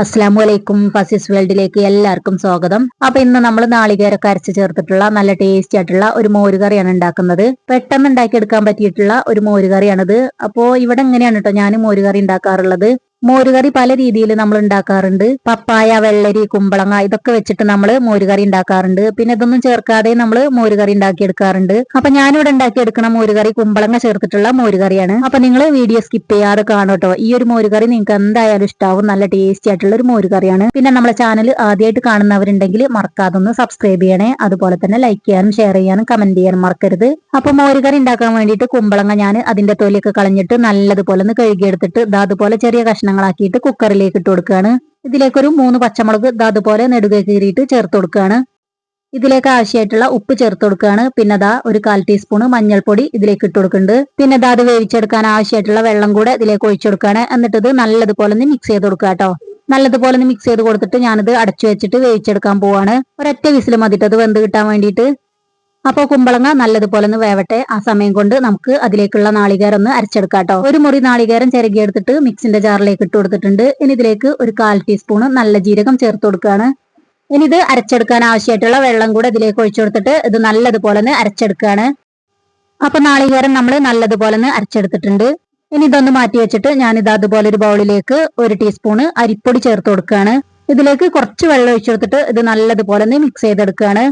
അസ്സാമു അലൈക്കും ഫസിസ് വേൾഡിലേക്ക് എല്ലാവർക്കും സ്വാഗതം. അപ്പൊ ഇന്ന് നമ്മൾ നാളികേരൊക്കെ അരച്ച് ചേർത്തിട്ടുള്ള നല്ല ടേസ്റ്റി ആയിട്ടുള്ള ഒരു മോരുകറിയാണ് ഉണ്ടാക്കുന്നത്. പെട്ടെന്ന് ഉണ്ടാക്കിയെടുക്കാൻ പറ്റിയിട്ടുള്ള ഒരു മോരുകറിയാണിത്. അപ്പോ ഇവിടെ എങ്ങനെയാണ് കേട്ടോ ഞാൻ മോരുകറി ഉണ്ടാക്കാറുള്ളത്? മോരുകറി പല രീതിയിൽ നമ്മൾ ഉണ്ടാക്കാറുണ്ട്. പപ്പായ വെള്ളരി കുമ്പളങ്ങ ഇതൊക്കെ വെച്ചിട്ട് നമ്മൾ മോരുകറി ഉണ്ടാക്കാറുണ്ട്. പിന്നെ ഇതൊന്നും ചേർക്കാതെ നമ്മൾ മോരുകറി ഉണ്ടാക്കിയെടുക്കാറുണ്ട്. അപ്പൊ ഞാനിവിടെ ഉണ്ടാക്കിയെടുക്കുന്ന മോരുകറി കുമ്പളങ്ങ ചേർത്തിട്ടുള്ള മോരുകറിയാണ്. അപ്പൊ നിങ്ങൾ വീഡിയോ സ്കിപ്പ് ചെയ്യാതെ കാണട്ടോ. ഈ ഒരു മോരുകറി നിങ്ങൾക്ക് എന്തായാലും ഇഷ്ടാവും. നല്ല ടേസ്റ്റി ആയിട്ടുള്ള ഒരു മോരുകറിയാണ്. പിന്നെ നമ്മളെ ചാനൽ ആദ്യമായിട്ട് കാണുന്നവരുണ്ടെങ്കിൽ മറക്കാതെ ഒന്ന് സബ്സ്ക്രൈബ് ചെയ്യണേ. അതുപോലെ തന്നെ ലൈക്ക് ചെയ്യാനും ഷെയർ ചെയ്യാനും കമന്റ് ചെയ്യാനും മറക്കരുത്. അപ്പൊ മോരുകറി ഉണ്ടാക്കാൻ വേണ്ടിയിട്ട് കുമ്പളങ്ങ ഞാൻ അതിന്റെ തൊലിയൊക്കെ കളഞ്ഞിട്ട് നല്ലതുപോലെ ഒന്ന് കഴുകിയെടുത്തിട്ട് അതുപോലെ ചെറിയ കഷ്ണങ്ങളാക്കിയിട്ട് കുക്കറിലേക്ക് ഇട്ട് കൊടുക്കുകയാണ് ഇതിലേക്കൊരു മൂന്ന് പച്ചമുളക് അതുപോലെ നെടുകെ കീറിയിട്ട് ചേർത്ത് കൊടുക്കുകയാണ് ഇതിലേക്ക് ആവശ്യമായിട്ടുള്ള ഉപ്പ് ചേർത്ത് കൊടുക്കുകയാണ് പിന്നെ ദാ ഒരു കാൽ ടീസ്പൂൺ മഞ്ഞൾപ്പൊടി ഇതിലേക്ക് ഇട്ട് കൊടുക്കുന്നുണ്ട്. പിന്നെ ദാ അത് വേവിച്ചെടുക്കാൻ ആവശ്യമായിട്ടുള്ള വെള്ളം കൂടെ ഇതിലേക്ക് ഒഴിച്ചു കൊടുക്കുകയാണ് എന്നിട്ട് ഇത് നല്ലതുപോലെ ഒന്ന് മിക്സ് ചെയ്ത് കൊടുക്കുക കേട്ടോ. നല്ലതുപോലെ ഒന്ന് മിക്സ് ചെയ്ത് കൊടുത്തിട്ട് ഞാനിത് അടച്ചു വെച്ചിട്ട് വേവിച്ചെടുക്കാൻ പോവാണ്. ഒരൊറ്റ വിസിൽ മതിട്ട്? അത് വെന്ത് കിട്ടാൻ വേണ്ടിയിട്ട്. അപ്പോൾ കുമ്പളങ്ങ നല്ലതുപോലെ ഒന്ന് വേവട്ടെ. ആ സമയം കൊണ്ട് നമുക്ക് അതിലേക്കുള്ള നാളികേരം ഒന്ന് അരച്ചെടുക്കാം കേട്ടോ ഒരു മുറി നാളികേരം ചിരകിയെടുത്തിട്ട് മിക്സിന്റെ ജാറിലേക്ക് ഇട്ട് കൊടുത്തിട്ടുണ്ട്. ഇനി ഇതിലേക്ക് ഒരു കാൽ ടീസ്പൂൺ നല്ല ജീരകം ചേർത്ത് കൊടുക്കുകയാണ് ഇനി ഇത് അരച്ചെടുക്കാൻ ആവശ്യമായിട്ടുള്ള വെള്ളം കൂടെ ഇതിലേക്ക് ഒഴിച്ചു കൊടുത്തിട്ട് ഇത് നല്ലതുപോലെ ഒന്ന് അരച്ചെടുക്കുകയാണ് അപ്പൊ നാളികേരം നമ്മൾ നല്ലതുപോലെ ഒന്ന് അരച്ചെടുത്തിട്ടുണ്ട്. ഇനി ഇതൊന്ന് മാറ്റി വെച്ചിട്ട് ഞാനിത് അതുപോലെ ഒരു ബൗളിലേക്ക് ഒരു ടീസ്പൂണ് അരിപ്പൊടി ചേർത്ത് കൊടുക്കുകയാണ് ഇതിലേക്ക് കുറച്ച് വെള്ളം ഒഴിച്ചു കൊടുത്തിട്ട് ഇത് നല്ലതുപോലെ ഒന്ന് മിക്സ് ചെയ്തെടുക്കുകയാണ്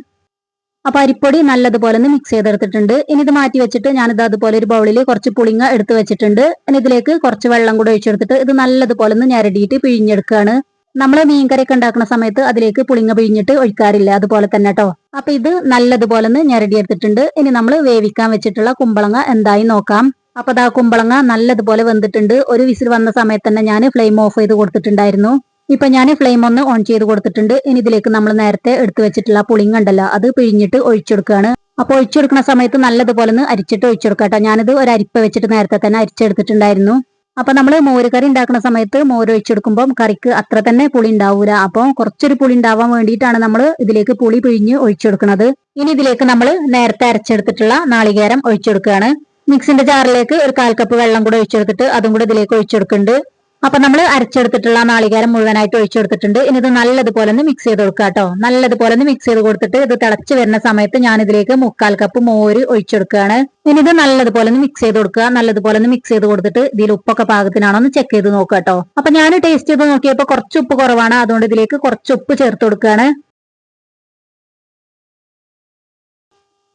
അപ്പൊ അരിപ്പൊടി നല്ലതുപോലെ ഒന്ന് മിക്സ് ചെയ്തെടുത്തിട്ടുണ്ട്. ഇനി ഇത് മാറ്റി വെച്ചിട്ട് ഞാനിത് അതുപോലെ ഒരു ബൗളിൽ കുറച്ച് പുളിങ്ങ എടുത്ത് വെച്ചിട്ടുണ്ട്. ഇനി ഇതിലേക്ക് കുറച്ച് വെള്ളം കൂടെ ഒഴിച്ചെടുത്തിട്ട് ഇത് നല്ലതുപോലെ ഒന്ന് ഞരടിയിട്ട് പിഴിഞ്ഞെടുക്കുകയാണ് നമ്മൾ മീൻകറിയൊക്കെ ഉണ്ടാക്കുന്ന സമയത്ത് അതിലേക്ക് പുളിങ്ങ പിഴിഞ്ഞിട്ട് ഒഴിക്കാറില്ല. അതുപോലെ തന്നെ കേട്ടോ അപ്പൊ ഇത് നല്ലതുപോലെ ഒന്ന് ഞരടിയെടുത്തിട്ടുണ്ട്. ഇനി നമ്മൾ വേവിക്കാൻ വെച്ചിട്ടുള്ള കുമ്പളങ്ങ എന്തായി നോക്കാം. അപ്പൊ അതാ കുമ്പളങ്ങ നല്ലതുപോലെ വെന്തിട്ടുണ്ട്. ഒരു വിസിൽ വന്ന സമയത്ത് തന്നെ ഞാൻ ഫ്ലെയിം ഓഫ് ചെയ്ത് കൊടുത്തിട്ടുണ്ടായിരുന്നു. ഇപ്പൊ ഞാൻ ഫ്ലെയിം ഒന്ന് ഓൺ ചെയ്ത് കൊടുത്തിട്ടുണ്ട്. ഇനി ഇതിലേക്ക് നമ്മൾ നേരത്തെ എടുത്തു വെച്ചിട്ടുള്ള പുളിങ് ഉണ്ടല്ലോ അത് പിഴിഞ്ഞിട്ട് ഒഴിച്ചെടുക്കുകയാണ് അപ്പൊ ഒഴിച്ചെടുക്കുന്ന സമയത്ത് നല്ലതുപോലെ ഒന്ന് അരിച്ചിട്ട് ഒഴിച്ചെടുക്കട്ടോ. ഞാനിത് ഒരു അരിപ്പ വെച്ചിട്ട് നേരത്തെ തന്നെ അരിച്ചെടുത്തിട്ടുണ്ടായിരുന്നു. അപ്പൊ നമ്മൾ മോര് കറി ഉണ്ടാക്കുന്ന സമയത്ത് മോര് ഒഴിച്ചെടുക്കുമ്പോൾ കറിക്ക് അത്ര തന്നെ പുളി ഉണ്ടാവൂല. അപ്പൊ കുറച്ചൊരു പുളി ഉണ്ടാവാൻ വേണ്ടിയിട്ടാണ് നമ്മൾ ഇതിലേക്ക് പുളി പിഴിഞ്ഞ് ഒഴിച്ചെടുക്കുന്നത് ഇനി ഇതിലേക്ക് നമ്മൾ നേരത്തെ അരച്ചെടുത്തിട്ടുള്ള നാളികേരം ഒഴിച്ചെടുക്കുകയാണ്. മിക്സിന്റെ ജാറിലേക്ക് ഒരു കാൽ കപ്പ് വെള്ളം കൂടെ ഒഴിച്ചെടുത്തിട്ട് അതും കൂടെ ഇതിലേക്ക് ഒഴിച്ചെടുക്കുന്നുണ്ട്. അപ്പൊ നമ്മൾ അരച്ചെടുത്തിട്ടുള്ള നാളികേരം മുഴുവനായിട്ട് ഒഴിച്ചു കൊടുത്തിട്ടുണ്ട്. ഇനി ഇത് നല്ലതുപോലെ ഒന്ന് മിക്സ് ചെയ്ത് കൊടുക്കുക കേട്ടോ നല്ലതുപോലെ ഒന്ന് മിക്സ് ചെയ്ത് കൊടുത്തിട്ട് ഇത് തിളച്ച് വരുന്ന സമയത്ത് ഞാൻ ഇതിലേക്ക് മുക്കാൽ കപ്പ് മോര് ഒഴിച്ചെടുക്കുകയാണ് ഇനി ഇത് നല്ലതുപോലെ ഒന്ന് മിക്സ് ചെയ്ത് കൊടുക്കുക നല്ലതുപോലെ ഒന്ന് മിക്സ് ചെയ്ത് കൊടുത്തിട്ട് ഇതിൽ ഉപ്പൊക്കെ പാകത്തിനാണോ എന്ന് ചെക്ക് ചെയ്ത് നോക്കുക കേട്ടോ അപ്പൊ ഞാൻ ടേസ്റ്റ് ചെയ്ത് നോക്കിയപ്പോൾ കുറച്ച് ഉപ്പ് കുറവാണ്. അതുകൊണ്ട് ഇതിലേക്ക് കുറച്ച് ഉപ്പ് ചേർത്ത് കൊടുക്കുകയാണ്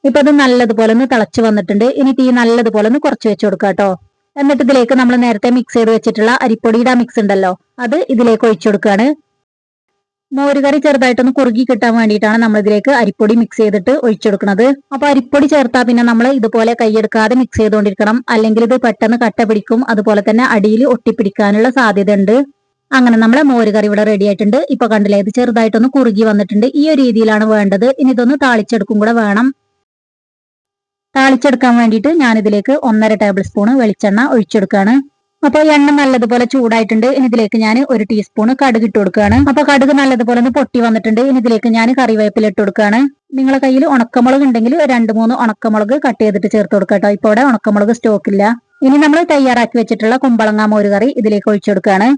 ഇപ്പൊ അത് നല്ലതുപോലെ ഒന്ന് തിളച്ച് വന്നിട്ടുണ്ട്. ഇനി തീ നല്ലതുപോലെ ഒന്ന് കുറച്ച് വെച്ച് കൊടുക്കുക കേട്ടോ എന്നിട്ട് ഇതിലേക്ക് നമ്മൾ നേരത്തെ മിക്സ് ചെയ്ത് വെച്ചിട്ടുള്ള അരിപ്പൊടിയുടെ മിക്സ് ഉണ്ടല്ലോ അത് ഇതിലേക്ക് ഒഴിച്ചു കൊടുക്കുകയാണ്. മോരുകറി ചെറുതായിട്ടൊന്ന് കുറുകി കിട്ടാൻ വേണ്ടിയിട്ടാണ് നമ്മൾ ഇതിലേക്ക് അരിപ്പൊടി മിക്സ് ചെയ്തിട്ട് ഒഴിച്ചു കൊടുക്കുന്നത്. അപ്പൊ അരിപ്പൊടി ചേർത്താൽ പിന്നെ നമ്മൾ ഇതുപോലെ കൈയെടുക്കാതെ മിക്സ് ചെയ്തുകൊണ്ടിരിക്കണം. അല്ലെങ്കിൽ ഇത് പെട്ടെന്ന് കട്ട പിടിക്കും. അതുപോലെ തന്നെ അടിയിൽ ഒട്ടിപ്പിടിക്കാനുള്ള സാധ്യത ഉണ്ട് അങ്ങനെ നമ്മളെ മോരുകറി ഇവിടെ റെഡി ആയിട്ടുണ്ട്. ഇപ്പൊ കണ്ടില്ലേ ഇത് ചെറുതായിട്ടൊന്ന് കുറുകി വന്നിട്ടുണ്ട്. ഈ ഒരു രീതിയിലാണ് വേണ്ടത്. ഇനി ഇതൊന്ന് താളിച്ചെടുക്കും കൂടെ വേണം. താളിച്ചെടുക്കാൻ വേണ്ടിയിട്ട് ഞാൻ ഇതിലേക്ക് ഒന്നര ടേബിൾ സ്പൂൺ വെളിച്ചെണ്ണ ഒഴിച്ചെടുക്കുകയാണ്. അപ്പോൾ എണ്ണ നല്ലതുപോലെ ചൂടായിട്ടുണ്ട്. ഇനി ഇതിലേക്ക് ഞാൻ ഒരു ടീസ്പൂൺ കടുക് ഇട്ട് കൊടുക്കുകയാണ്. അപ്പോൾ കടുക് നല്ലതുപോലെ ഒന്ന് പൊട്ടി വന്നിട്ടുണ്ട്. ഇനി ഇതിലേക്ക് ഞാൻ കറിവേപ്പില ഇട്ട് കൊടുക്കുകയാണ്. നിങ്ങളെ കയ്യിൽ ഉണക്കമുളക് ഉണ്ടെങ്കിൽ രണ്ട് മൂന്ന് ഉണക്കമുളക് കട്ട് ചെയ്തിട്ട് ചേർത്ത് കൊടുക്കുക കേട്ടോ. ഇപ്പോൾ ഇവിടെ ഉണക്കമുളക് സ്റ്റോക്ക് ഇല്ല. ഇനി നമ്മൾ തയ്യാറാക്കി വെച്ചിട്ടുള്ള കുമ്പളങ്ങ മോര് കറി ഇതിലേക്ക് ഒഴിച്ചു കൊടുക്കുകയാണ്.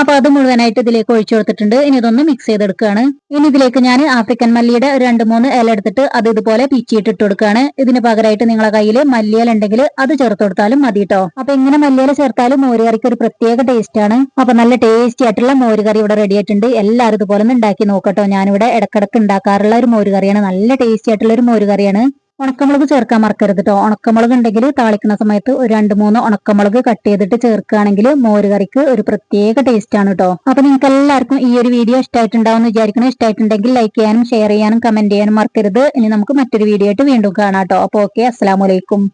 അപ്പൊ അത് മുഴുവനായിട്ട് ഇതിലേക്ക് ഒഴിച്ചു കൊടുത്തിട്ടുണ്ട്. ഇനി ഇതൊന്ന് മിക്സ് ചെയ്തെടുക്കുകയാണ്. ഇനി ഇതിലേക്ക് ഞാൻ ആഫ്രിക്കൻ മല്ലിയുടെ രണ്ട് മൂന്ന് ഇല എടുത്തിട്ട് അത് ഇതുപോലെ പിച്ചിയിട്ട് ഇട്ട് കൊടുക്കുകയാണ്. ഇതിന് പകരമായിട്ട് നിങ്ങളുടെ കയ്യിൽ മല്ലിയില ഉണ്ടെങ്കിൽ അത് ചേർത്ത് കൊടുത്താലും മതി കേട്ടോ അപ്പൊ ഇങ്ങനെ മല്ലിയില ചേർത്താലും മോരുകറിക്ക് ഒരു പ്രത്യേക ടേസ്റ്റ് ആണ്. അപ്പൊ നല്ല ടേസ്റ്റി ആയിട്ടുള്ള മോരുകറി ഇവിടെ റെഡി ആയിട്ടുണ്ട്. എല്ലാവരും ഇതുപോലെ ഒന്ന് ഉണ്ടാക്കി നോക്കട്ടോ. ഞാനിവിടെ ഇടക്കിടക്ക് ഉണ്ടാക്കാറുള്ള ഒരു മോരുകറിയാണ് നല്ല ടേസ്റ്റി ആയിട്ടുള്ള ഒരു മോരുകറിയാണ് ഉണക്കമുളക് ചേർക്കാൻ മറക്കരുത് കേട്ടോ ഉണക്കമുളക് ഉണ്ടെങ്കിൽ താളിക്കുന്ന സമയത്ത് ഒരു രണ്ട് മൂന്ന് ഉണക്കമുളക് കട്ട് ചെയ്തിട്ട് ചേർക്കുകയാണെങ്കിൽ മോര് കറിക്ക് ഒരു പ്രത്യേക ടേസ്റ്റ് ആണ് കേട്ടോ അപ്പൊ നിങ്ങൾക്ക് എല്ലാവർക്കും ഈ ഒരു വീഡിയോ ഇഷ്ടമായിട്ടുണ്ടാവും വിചാരിക്കണം ഇഷ്ടമായിട്ടുണ്ടെങ്കിൽ ലൈക്ക് ചെയ്യാനും ഷെയർ ചെയ്യാനും കമന്റ് ചെയ്യാനും മറക്കരുത്. ഇനി നമുക്ക് മറ്റൊരു വീഡിയോ ആയിട്ട് വീണ്ടും കാണാം കേട്ടോ അപ്പൊ ഓക്കെ അസ്സലാമലൈക്കും